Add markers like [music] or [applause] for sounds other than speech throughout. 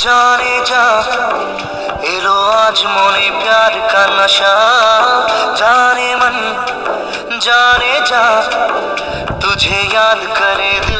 जाने जा। एलो आज मोने प्यार का नशा। जाने मन, जाने जा। तुझे याद करे दिल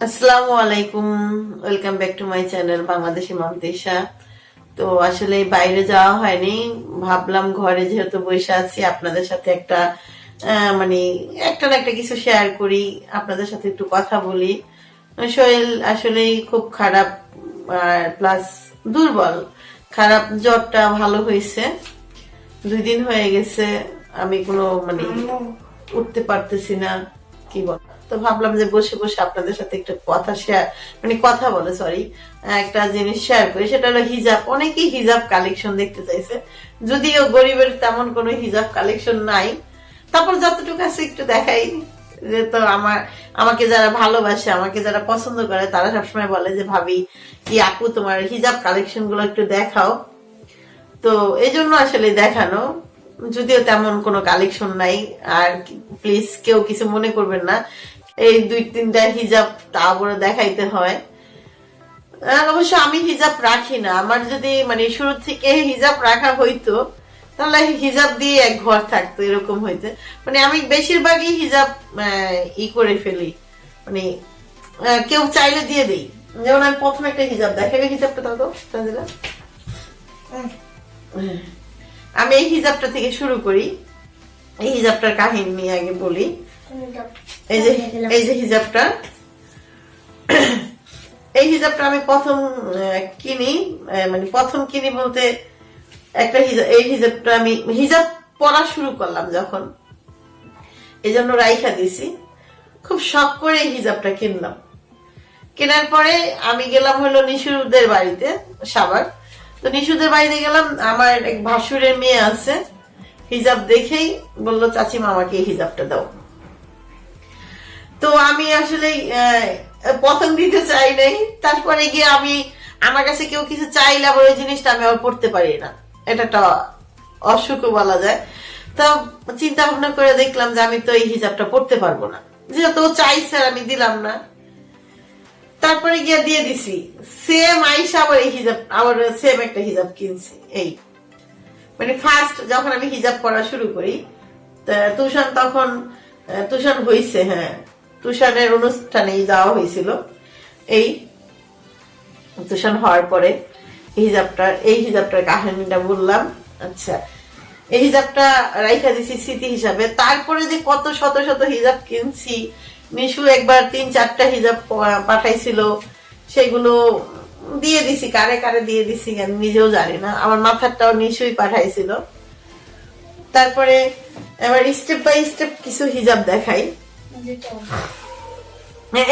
আসসালামু আলাইকুম welcome back to my channel Bangladeshi মামতিসা তো আসলে বাইরে যাওয়া হয়নি ভাবলাম ঘরে যেহেতু বসে আছি আপনাদের সাথে একটা মানে একটা না একটা কিছু শেয়ার করি আপনাদের সাথে একটু কথা বলি। শরীর আসলেই খুব খারাপ আর প্লাস দুর্বল। খারাপ জ্বরটা ভালো হয়েছে দুই দিন হয়ে গেছে আমি কোনো মানে উঠতে পারতেছি না কি বল তো ভাবলাম যে বসে বসে আপনাদের সাথে একটু কথা শেয়ার মানে কথা বলে সরি একটা জিনিস শেয়ার করি, সেটা হলো হিজাব অনেকেই হিজাব কালেকশন দেখতে চাইছে। যদিও গরিবের তেমন কোনো হিজাব কালেকশন নাই। তারপর যতটুকু আছে একটু দেখাই, যে তো আমার, আমাকে যারা ভালোবাসে, আমাকে যারা পছন্দ করে, তারা সবসময় বলে যে, ভাবি, কি আপু, তোমার হিজাব কালেকশনগুলো একটু দেখাও। তো এই জন্য আসলে দেখানো। যদিও তেমন কোনো কালেকশন নাই, আর প্লিজ কেউ কিছু মনে করবেন না। এই দুই তিনটা হিজাব তারপরে দেখাইতে হয়। অবশ্য আমি হিজাব রাখি না। আমার যদি মানে শুরু থেকে হিজাব রাখা হইতো তাহলে হিজাব দিয়ে এক ঘর থাকতো এরকম হইতে। মানে আমি বেশিরভাগই হিজাব ই করে ফেলি। মানে কেউ চাইলে দিয়ে দেই। যেমন আমি প্রথমে একটা হিজাব দেখাবে হিজাবটা দাও তো আমি এই হিজাবটা থেকে শুরু করি। এই হিজাবটার কাহিনী নিয়ে আগে বলি। এই যে হিজাবটা। এই হিজাবটা আমি প্রথম কিনি মানে প্রথম কিনি বলতে একটা এই হিজাবটা আমি, হিজাব পরা শুরু করলাম যখন। এই জন্য রাইখা দিছি। খুব শখ করে এই হিজাবটা কিনলাম। কেনার পরে আমি গেলাম হলো নিশুদের বাড়িতে, সাবার। তো নিশুদের বাড়িতে গেলাম, আমার এক ভাসুরের মেয়ে আছে। হিজাব দেখেই বলল চাচিমা আমাকে এই হিজাবটা দাও। তো আমি আসলে প্রথম দিতে চাই নাই। তারপরে গিয়ে আমি, আমার কাছে কেউ কিছু চাইলে ওই জিনিসটা আমি আবার পড়তে পারি না। এটা একটা অসুখ বলা যায়। তো চিন্তা ভাবনা করে দেখলাম যে আমি তো এই হিজাবটা পড়তে পারব না। যেহেতু চাইছে, আমি দিলাম না। তারপরে গিয়ে দিয়ে দিছি। সেম আইসা আবার এই হিজাব আবার সেম একটা হিজাব কিনছি, এই। মানে ফার্স্ট যখন আমি হিজাব পড়া শুরু করি তুষান তখন তুষান হইছে হ্যাঁ। তুষানের অনুষ্ঠানে যাওয়া হয়েছিল। এই তুষান হওয়ার পরে হিজাবটা, এই হিজাবটার কাহিনীটা বললাম। আচ্ছা এই হিজাবটা রাইখা দিছি স্মৃতি হিসাবে। তারপরে যে কত শত শত হিজাব কিনছি, মিশু একবার তিন চারটা হিজাব পাঠাইছিল। সেগুলো দিয়ে দিছি, কারে কারে দিয়ে দিছি আমি নিজেও জানি না। আমার মাথারটাও নিশুই পাঠাইছিল। তারপরে এবার স্টেপ বাই স্টেপ কিছু হিজাব দেখাই।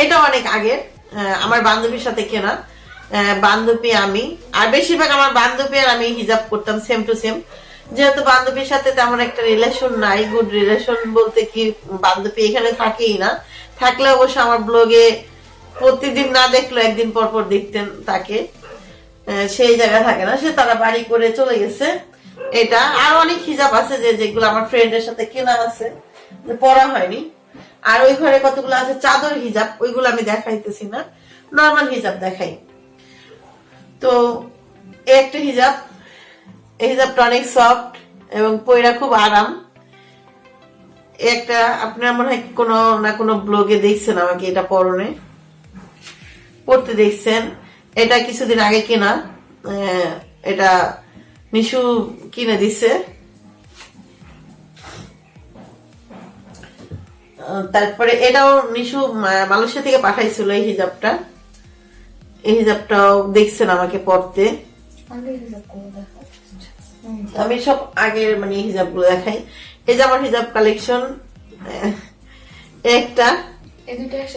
এটা অনেক আগের। আমার বান্ধবীর সাথে কেনা। বান্ধবী আমি। আর বেশিরভাগ আমার বান্ধবী আর আমি হিজাব করতাম সেম টু সেম যেহেতু বান্ধবীর সাথে তেমন একটা রিলেশন নাই গুড রিলেশন বলতে কি বান্ধবী এখানে থাকেই না। থাকলে অবশ্য আমার ব্লগে প্রতিদিন না দেখল একদিন পর পর দেখতেন তাকে। সেই জায়গা থাকে না, সে তারা বাড়ি করে চলে গেছে। এটা, আর অনেক হিজাব আছে যে, যেগুলো আমার ফ্রেন্ডের সাথে কেনা আছে। পড়া হয়নি। আর ওই ঘরে কতগুলো আছে? চাদর হিজাব, ওইগুলো আমি দেখাইতেছি না। নর্মাল হিজাব দেখাই। তো একটা হিজাব। এই হিজাবটা অনেক সফট এবং পয়রা খুব আরাম। একটা, আপনার মনে হয় কোনো না কোনো ব্লগে দেখছেন আমাকে এটা পরনে পড়তে দেখছেন। এটা কিছুদিন আগে কেনা। এটা নিশু কিনে দিছে। তারপরে এটাও নিশু মা- মালয়েশিয়া থেকে পাঠাইছিল এই হিজাবটা। এই হিজাবটাও দেখছেন আমাকে পড়তে। আমি সব আগের মানে হিজাবগুলো দেখাই। এই যে আমার হিজাব কালেকশন একটা।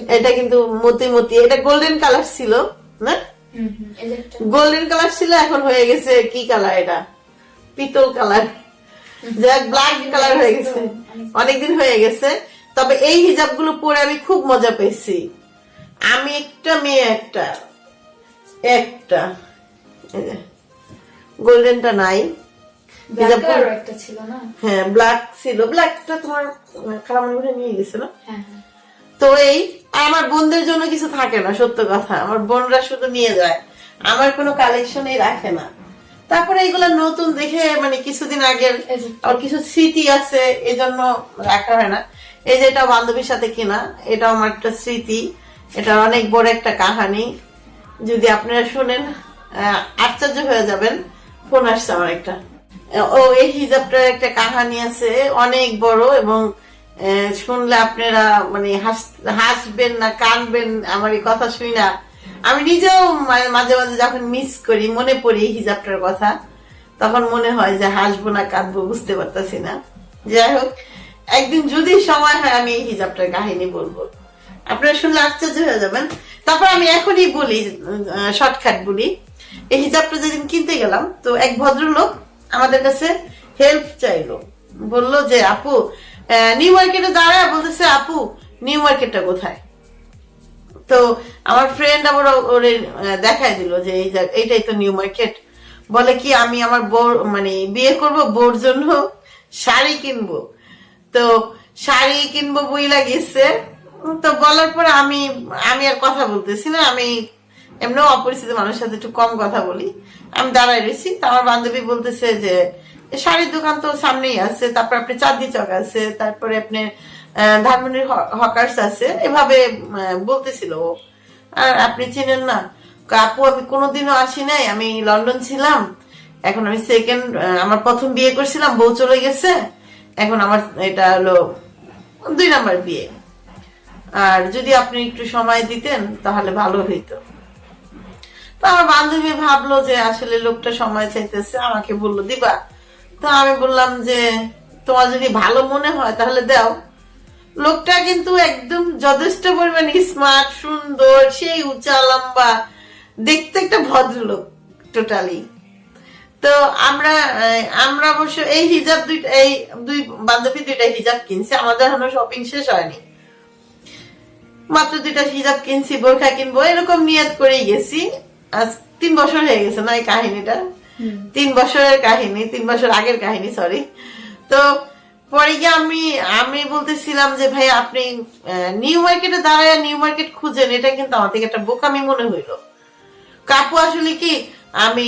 এটা কিন্তু মতি মতি এটা গোল্ডেন কালার ছিল না? গোল্ডেন কালার ছিল এখন হয়ে গেছে কি কালার এটা? পিতল কালার যাক ব্ল্যাক কালার হয়ে গেছে। অনেকদিন হয়ে গেছে। তবে এই হিজাবগুলো পরে আমি খুব মজা পেয়েছি। আমি একটা মেয়ে একটা একটা। গোল্ডেনটা নাই। হিজাবগুলো হ্যাঁ ব্ল্যাক ছিল। ব্ল্যাকটা তোমার খারাপ নিয়ে গেছিল হ্যাঁ হ্যাঁ। তো এই আমার বোনদের জন্য কিছু থাকে না সত্য কথা। আমার বোনরা শুধু নিয়ে যায়। আমার কোনো কালেকশনই রাখে না। তারপরে এগুলা নতুন দেখে মানে কিছুদিন আগের আর কিছু স্মৃতি আছে এই জন্য রাখা হয় না। এই যে এটা বান্ধবীর সাথে কিনা এটা আমার একটা স্মৃতি, এটা অনেক বড় একটা কাহানি। যদি আপনারা শুনেন আশ্চর্য হয়ে যাবেন, ফোন আসছে আমার একটা। ও, এই হিজাবটার একটা কাহানি আছে, অনেক বড় এবং শুনলে আপনারা মানে হাসবেন না, কানবেন, আমার এই কথা শুনি না। আমি নিজেও মাঝে মাঝে যখন মিস করি, মনে পড়ি এই হিজাবটার কথা, তখন মনে হয় যে হাসবো না, কাঁদবো, বুঝতে পারতাছি না। যাই হোক একদিন যদি সময় হয়, আমি এই হিজাবটার কাহিনী বলব। আপনারা শুনলে আশ্চর্য হয়ে যাবেন। তারপর আমি এখনই বলি শর্টকাট বলি। এই হিজাবটা যেদিন কিনতে গেলাম, তো এক ভদ্রলোক আমাদের কাছে হেল্প চাইলো। বলল যে, আপু নিউ মার্কেটে দাঁড়ায়। বলতেছে, আপু নিউ মার্কেটটা কোথায়? তো আমার ফ্রেন্ড আবার ওরে দেখাই দিল যে, এই এইটাই তো নিউ মার্কেট বলে কি, আমি আমার বোর মানে বিয়ে করব বোর জন্য শাড়ি কিনবো। তো শাড়ি কিনবো বই লাগিয়েছে। তো বলার পর আমি আমি আর কথা বলতেছি না, আমি এমনিও অপরিচিত মানুষের সাথে একটু কম কথা বলি। আমি দাঁড়ায় রয়েছি, তো আমার বান্ধবী বলতেছে যে শাড়ির দোকান তো সামনেই আছে, তারপর আপনি চাঁদনি চক আছে, তারপরে আপনি ধানমন্ডির হকার্স আছে। এভাবে বলতেছিল ও। আর আপনি চিনেন না। আপু, আমি কোনোদিনও আসি নাই, আমি লন্ডন ছিলাম। এখন আমি সেকেন্ড আমার প্রথম বিয়ে করছিলাম, বউ চলে গেছে। এখন আমার এটা হলো দুই নাম্বার বিয়ে। আর যদি আপনি একটু সময় দিতেন, তাহলে ভালো হইতো। তো আমার বান্ধবী ভাবলো যে, আসলে লোকটা সময় চাইতেছে, আমাকে বলল, দিবা। তো আমি বললাম যে, তোমার যদি ভালো মনে হয়, তাহলে দাও। লোকটা কিন্তু একদম যথেষ্ট পরিমাণে স্মার্ট সুন্দর, সেই উঁচা, লম্বা, দেখতে একটা ভদ্রলোক টোটালি তো আমরা আমরা অবশ্য এই হিজাব দুইটা এই দুই বান্ধবী দুইটা হিজাব কিনছি। আমাদের এখনও শপিং শেষ হয়নি। মাত্র দুইটা হিজাব কিনছি বোরখা কিনবো এরকম নিয়ত করেই গেছি। আজ তিন বছর হয়ে গেছে না এই কাহিনীটা। তিন বছরের কাহিনী তিন বছর আগের কাহিনী সরি তো পরে গিয়ে আমি আমি বলতেছিলাম যে ভাই আপনি নিউ মার্কেটে দাঁড়ায় নিউ মার্কেট খুঁজেন। এটা কিন্তু আমার থেকে একটা বোকামি মনে হইল। কাপু আসলে কি আমি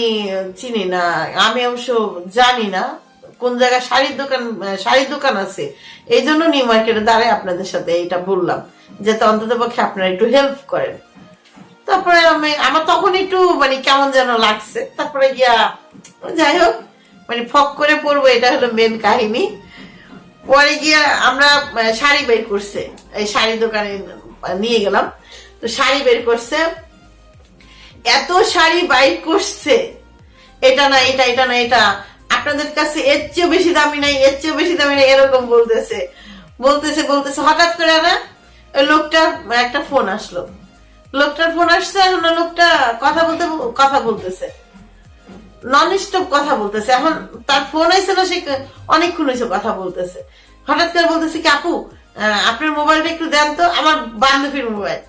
চিনি না, আমি অবশ্য জানি না কোন জায়গায় শাড়ির দোকান শাড়ির দোকান আছে। এই জন্য নিউ মার্কেটে দাঁড়ায় আপনাদের সাথে এটা বললাম, যাতে অন্তত পক্ষে আপনারা একটু হেল্প করেন। তারপরে আমি, আমার তখন একটু মানে কেমন যেন লাগছে। তারপরে গিয়া, যাই হোক মানে ফক করে পড়ব, এটা হলো মেন কাহিনী। পরে গিয়া আমরা শাড়ি বের করছে, এই শাড়ি দোকানে নিয়ে গেলাম। তো শাড়ি বের করছে এত শাড়ি বাইর করছে। এটা না, এটা এটা না, এটা। আপনাদের কাছে এর চেয়েও বেশি দামি নাই, এর চেয়েও বেশি দামি নাই, এরকম বলতেছে। বলতেছে বলতেছে, হঠাৎ করে না ওই লোকটার একটা ফোন আসলো। লোকটার ফোন আসছে, এখন লোকটা কথা বলতে, কথা বলতেছে। নন স্টপ কথা বলতেছে। এখন তার ফোন আইছিল সে অনেকক্ষণ হয়েছে কথা বলতেছে। হঠাৎ করে বলতেছে কি, আপু আপনার মোবাইলটা একটু দেন তো, আমার বান্ধবীর মোবাইল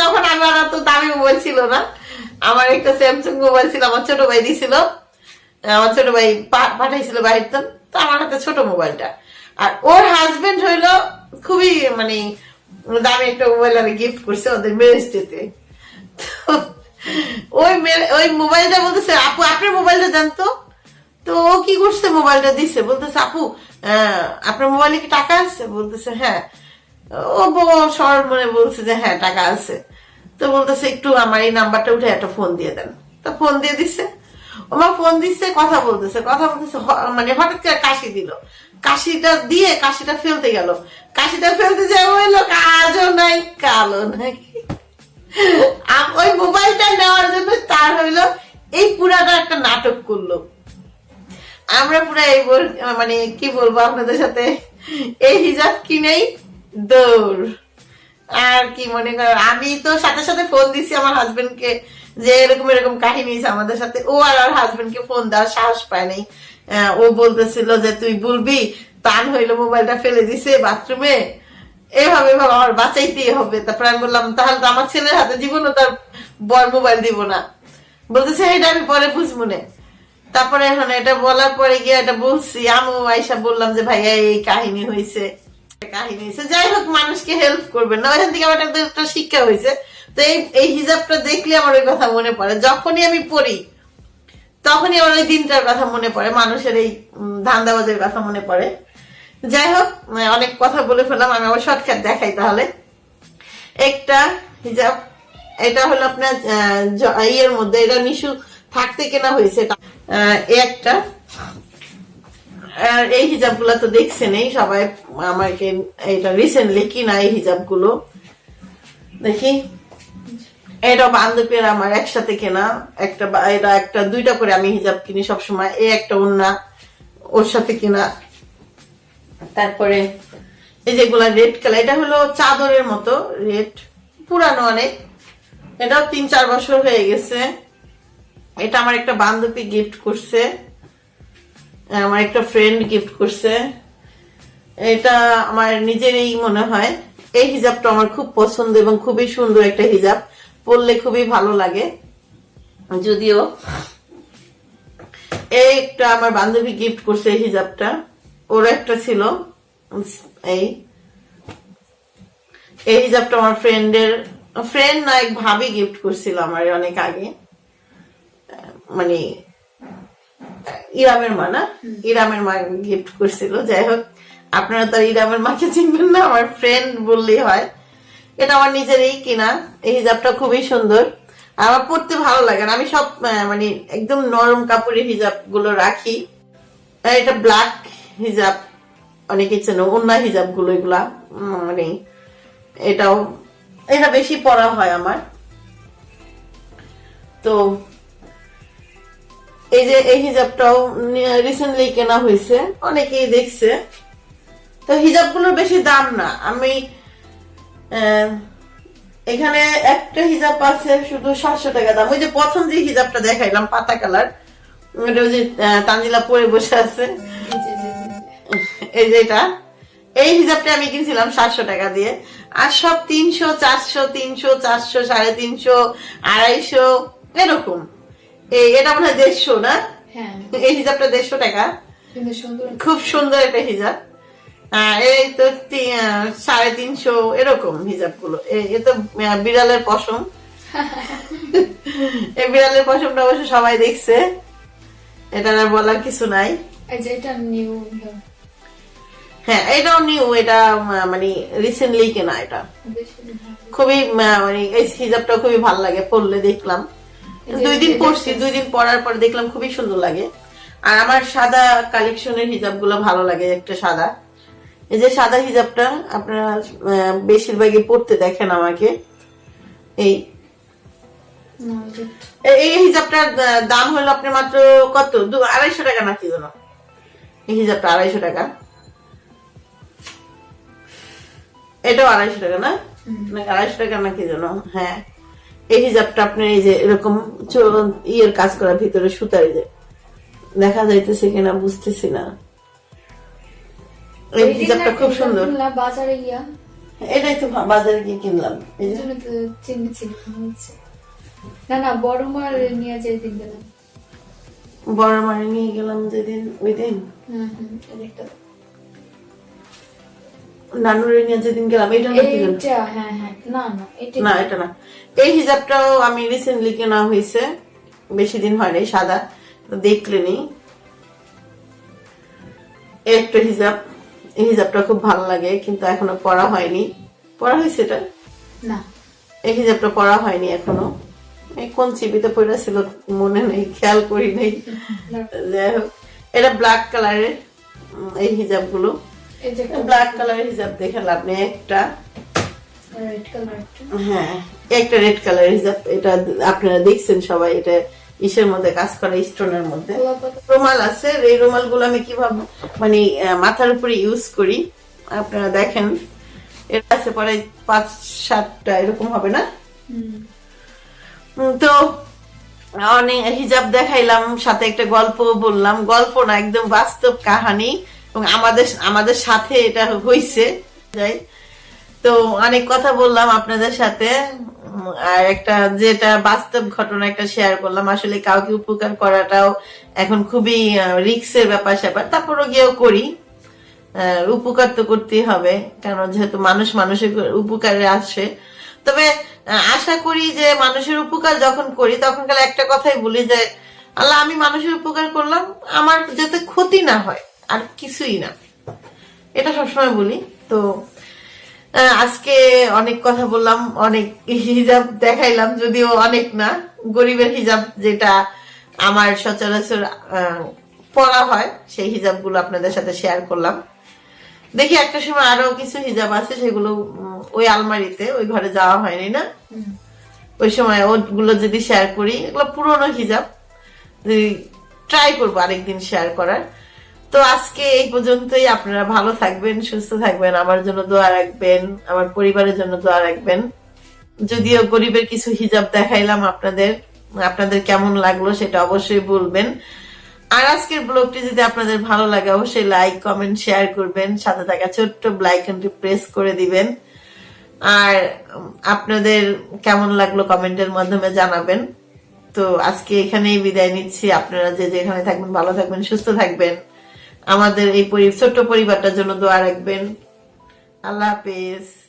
তখন আমার তো দামি মোবাইল ছিল না। আমার একটা স্যামসাং মোবাইল ছিল, আমার ছোট ভাই দিছিল। আমার ছোট ভাই পাঠাইছিল বাড়িতে। তো আমার হাতে ছোট মোবাইলটা আর ওর হাজবেন্ড হইল খুবই মানে দামি একটা মোবাইল আমি গিফট করছে ওদের ম্যারেজ ওই ওই মোবাইলটা বলতেছে, আপু, আপনার মোবাইলটা দেন তো। তো ও কি করছে মোবাইলটা দিছে। বলতেছে, আপু আপনার মোবাইলে কি টাকা আছে? বলতেছে হ্যাঁ। ও সর মনে বলছে যে হ্যাঁ টাকা আছে। তো বলতেছে, একটু আমার এই নাম্বারটা উঠে একটা ফোন দিয়ে দেন। তো ফোন দিয়ে দিচ্ছে আমার ফোন দিচ্ছে কথা বলতেছে কথা বলতেছে মানে হঠাৎ করে কাশি দিল। কাশিটা দিয়ে কাশিটা ফেলতে গেল। কাশিটা ফেলতে যায় ওই লোক আজও নাই কালো নাই। ওই মোবাইলটা নেওয়ার জন্য তার হইল এই পুরাটা একটা নাটক করল। আমরা পুরো এই মানে কি বলব আপনাদের সাথে? এই হিজাব কিনেই দৌড়। আর কি মনে করেন আমি তো সাথে সাথে ফোন দিছি আমার হাজবেন্ডকে যে এরকম এরকম কাহিনী আমাদের সাথে। ও আর আর হাজবেন্ডকে ফোন দেওয়ার সাহস পায় নাই। ও বলতেছিল যে, তুই বলবি তান হইল মোবাইলটা ফেলে দিছে বাথরুমে এভাবে এভাবে আমার বাঁচাইতেই হবে। তারপর আমি বললাম, তাহলে তো আমার ছেলের হাতে জীবনও তার বর মোবাইল দিব না। বলতেছে, এটা আমি পরে বুঝব না। তারপরে এখন এটা বলার পরে গিয়ে এটা বলছি আমি আইসা বললাম যে, ভাইয়া, এই কাহিনী হয়েছে কাহিনী যাই মনে মনে মানুষের এই ধান্দাবাজের কথা মনে পড়ে। যাই হোক অনেক কথা বলে ফেললাম। আমি আবার শর্টকাট দেখাই তাহলে। একটা হিজাব, এটা হলো আপনার ইয়ের মধ্যে, এটা নিশু থাকতে কেনা হয়েছে। এটা একটা। আর এই হিজাবগুলা তো দেখছেনই সবাই। আমাকে এটা রিসেন্টলি কিনা এই হিজাবগুলো দেখি। এটা বান্ধবীর আমার একসাথে কেনা। একটা এটা একটা, দুইটা করে আমি হিজাব কিনি সবসময়। এই একটা ওন্না ওর সাথে কিনা। তারপরে এই যেগুলা রেড কালার এটা হলো চাদরের মতো রেড পুরানো অনেক। এটাও তিন চার বছর হয়ে গেছে। এটা আমার একটা বান্ধবী গিফট করছে। আমার একটা ফ্রেন্ড গিফট করছে। এটা আমার নিজেরই মনে হয়। এই হিজাবটা আমার খুব পছন্দ এবং খুবই সুন্দর একটা হিজাব। পরলে খুবই ভালো লাগে। যদিও একটা আমার বান্ধবী গিফট করছে এই হিজাবটা। ওর একটা ছিল। এই। এই হিজাবটা আমার ফ্রেন্ডের ফ্রেন্ড না, এক ভাবি গিফট করছিল আমার অনেক আগে। মানে ইরামের মা না? ইরামের মা গিফট করছিল যাই হোক। আপনারা তো ইরামের মাকে চিনবেন না আমার ফ্রেন্ড বললেই হয়। এটা আমার নিজেরই কিনা এই হিজাবটা খুবই সুন্দর। আমার পড়তে ভালো লাগে না। আমি সব মানে একদম নরম কাপড়ের হিজাবগুলো রাখি এটা ব্ল্যাক হিজাব অনেকে চেনো অন্য হিজাবগুলো এগুলা মানে এটাও এটা বেশি পরা হয় আমার। তো এই যে এই হিজাবটাও রিসেন্টলি কেনা হয়েছে। অনেকেই দেখছে। তো হিজাবগুলোর বেশি দাম না। আমি এখানে একটা হিজাব আছে শুধু সাতশো টাকা দাম। ওই যে প্রথম যে হিজাবটা দেখাইলাম পাতা কালার ওটা ওই যে আহ, তানজিলা পরে বসে আছে। এই যে এটা। এই হিজাবটা আমি কিনছিলাম সাতশো টাকা দিয়ে। আর সব তিনশো চারশো তিনশো চারশো সাড়ে তিনশো আড়াইশো এরকম। এই এটা মনে হয় দেড়শো না? হ্যাঁ। এই হিসাবটা দেড়শো টাকা। খুব সুন্দর একটা হিজাব এই তো সাড়ে তিনশো এরকম হিজাবগুলো এ তো বিড়ালের পশম। [laughs] এই বিড়ালের পশমটা অবশ্য সবাই দেখছে। এটা আর বলার কিছু নাই। এই যে এটা নিউ হ্যাঁ। এটাও নিউ এটা মানে রিসেন্টলি কেনা এটা। খুবই মানে এই হিজাবটা খুবই ভালো লাগে পড়লে দেখলাম। দুই দিন পরছি দুই দিন পরার পর দেখলাম খুবই সুন্দর লাগে। আর আমার সাদা কালেকশনের হিজাবগুলো ভালো লাগে একটা সাদা। এই যে সাদা হিজাবটা আপনারা বেশিরভাগই পড়তে দেখেন আমাকে। এই এই হিজাবটার দাম হলো আপনার মাত্র কত? দু আড়াইশো টাকা নাকি যেন? এই হিজাবটা আড়াইশো টাকা। এটাও আড়াইশো টাকা না? আড়াইশো টাকা নাকি যেন? হ্যাঁ। এই হিজাবটা আপনার এই যে এরকম ইয়ের কাজ করার ভিতরে যে। দেখা যাইতেছে কিনা বুঝতেছি না। এই হিজাবটা খুব সুন্দর। বাজারে গিয়া? এটাই তো বাজারে গিয়ে কিনলাম। এই জন্য তো চিনি চিনি না না বড় মার নিয়ে দিন গেলাম। বড় মারে নিয়ে গেলাম যেদিন ওই দিন? হুম হুম এটা নানুরে নিয়ে যেদিন গেলাম এটা এইটা হ্যাঁ হ্যাঁ না না এটা না এটা না। এই হিজাবটাও আমি রিসেন্টলি কেনা হয়েছে বেশি দিন হয় নাই সাদা তো দেখলেনি একটা হিজাব এই হিজাবটা খুব ভালো লাগে কিন্তু এখনও পরা হয়নি। পরা হয়েছে এটা? না। এই হিজাবটা পরা হয়নি এখনও। এই কোন চিবিতে পড়া ছিল মনে নেই খেয়াল করি নেই। যাই হোক এটা ব্ল্যাক কালারের এই হিজাবগুলো এই যে ব্ল্যাক কালারের হিজাব দেখে লাভ নেই একটা। রেড কালার একটা। হ্যাঁ একটা রেড কালার হিজাব এটা আপনারা দেখছেন সবাই এটা ইসের মধ্যে কাজ করা স্টোনের মধ্যে। রুমাল আছে এই রুমালগুলো আমি কীভাবে মানে মাথার উপরে ইউজ করি আপনারা দেখেন। এটা আছে পরে পাঁচ সাতটা এরকম হবে না? তো অনেক হিজাব দেখাইলাম সাথে একটা গল্প বললাম। গল্প না একদম বাস্তব কাহানি। এবং আমাদের আমাদের সাথে এটা হয়েছে যাই, তো অনেক কথা বললাম আপনাদের সাথে। আর একটা যেটা বাস্তব ঘটনা একটা শেয়ার করলাম। আসলে কাউকে উপকার করাটাও এখন খুবই রিক্সের ব্যাপার স্যাপার। তারপরও গিয়েও করি। উপকার তো করতেই হবে কারণ যেহেতু মানুষ মানুষের উপকারে আসে। তবে আশা করি যে মানুষের উপকার যখন করি, তখন কালে একটা কথাই বলি যে, আল্লাহ, আমি মানুষের উপকার করলাম। আমার যাতে ক্ষতি না হয়। আর কিছুই না। এটা সবসময় বলি, তো আজকে অনেক কথা বললাম, অনেক হিজাব দেখাইলাম, যদিও অনেক না। গরিবের হিজাব যেটা আমার সচরাচর পরা হয়, সেই হিজাবগুলো আপনাদের সাথে শেয়ার করলাম। দেখি একটা সময় আরও কিছু হিজাব আছে, সেগুলো ওই আলমারিতে, ওই ঘরে যাওয়া হয়নি না। ওই সময় ওগুলো যদি শেয়ার করি, এগুলো পুরনো হিজাব ট্রাই করব আরেকদিন শেয়ার করার। তো আজকে এই পর্যন্তই। আপনারা ভালো থাকবেন, সুস্থ থাকবেন, আমার জন্য দোয়া রাখবেন, আমার পরিবারের জন্য দোয়া রাখবেন। যদিও গরিবের কিছু হিজাব দেখাইলাম আপনাদের আপনাদের কেমন লাগল সেটা অবশ্যই বলবেন। আর আজকের ব্লগটি যদি আপনাদের ভালো লাগে, অবশ্যই লাইক কমেন্ট শেয়ার করবেন। সাথে থাকা ছোট্ট লাইকনটি প্রেস করে দিবেন। আর আপনাদের কেমন লাগল কমেন্টের মাধ্যমে জানাবেন। তো আজকে এখানেই বিদায় নিচ্ছি। আপনারা যে যেখানে থাকবেন, ভালো থাকবেন, সুস্থ থাকবেন। আমাদের এই ছোট্ট পরিবারটার জন্য দোয়া রাখবেন। আল্লাহ হাফেজ।